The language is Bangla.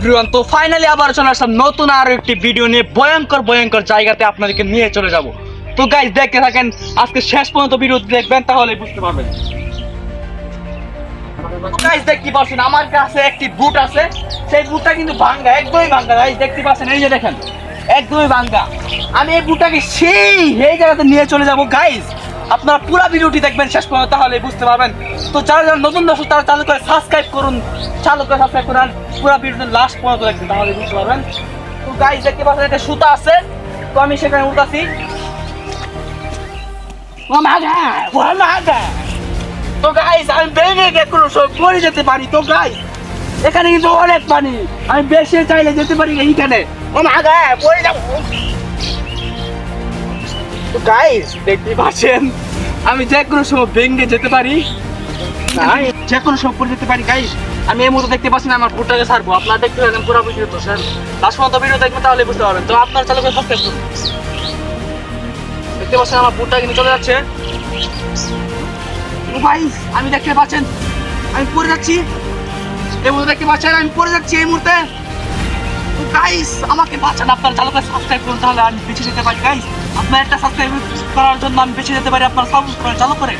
এভরিওয়ান তো ফাইনালি আবার চলে আসলাম নতুন আরও একটি ভিডিও নিয়ে। ভয়ঙ্কর ভয়ঙ্কর জায়গাতে আপনাদেরকে নিয়ে চলে যাব। তো গাইজ দেখতে থাকেন। আজকে শেষ পর্যন্ত ভিডিও দেখবেন তাহলে বুঝতে পারবেন। গাইজ দেখতে পাচ্ছেন, আমার কাছে একটি বুট আছে। সেই বুটটা কিন্তু ভাঙ্গা, একদমই ভাঙ্গা। গাইজ দেখতে পাচ্ছেন, এই যে দেখেন, একদমই ভাঙ্গা। আমি এই বুটটাকে সেই এই জায়গাতে নিয়ে চলে যাব। গাইজ আপনারা পুরো ভিডিওটি দেখবেন শেষ পর্যন্ত, তাহলে বুঝতে পারবেন। তো যারা যারা নতুন দর্শক, তারা চালু করে সাবস্ক্রাইব করুন। চালু করে সাবস্ক্রাইব করুন আর পুরো ভিডিওটি লাস্ট পর্যন্ত দেখবেন, তাহলে বুঝতে পারবেন। তো গাইজ দেখতে পাচ্ছেন, একটা সুতা আছে। তো আমি সেখানে মাগা তো গাইস আমি ভেঙে গিয়ে কোনো সব যেতে পারি। তো গাইস এখানে কিন্তু অনেক পানি। আমি বেশি চাইলে যেতে পারি এইখানে। ও মা গা পড়ে যাব। তো গাইস দেখতে পাচ্ছেন আমি যে কোনো সময় ভেঙে যেতে পারি। যে কোনো সময় পড়ে যেতে পারি গাইস আমি এই মুহূর্তে দেখতে পাচ্ছি না আমার বুটটাকে ছাড়বো। আপনারা দেখতে পাবেন পুরো ভিডিও তো স্যার। লাস্ট পর্যন্ত ভিডিও দেখবেন তাহলে বুঝতে পারবেন। তো আপনার চালু করে সাবস্ক্রাইব করুন। দেখতে পাচ্ছেন আমার বুটটা কিন্তু চলে যাচ্ছে। ভাই আমি দেখতে পাচ্ছেন আমি পড়ে যাচ্ছি। এই মুহূর্তে দেখতে পাচ্ছেন আমি পড়ে যাচ্ছি এই মুহূর্তে। গাইস আমাকে বাঁচান, আপনার চালকের করে সাবস্ক্রাইব করুন, তাহলে আমি বেঁচে যেতে পারি। গাইস আপনার একটা সাবস্ক্রাইব করার জন্য আমি বেঁচে যেতে পারি, আপনার সাবস্ক্রাইব করে, চালু করে।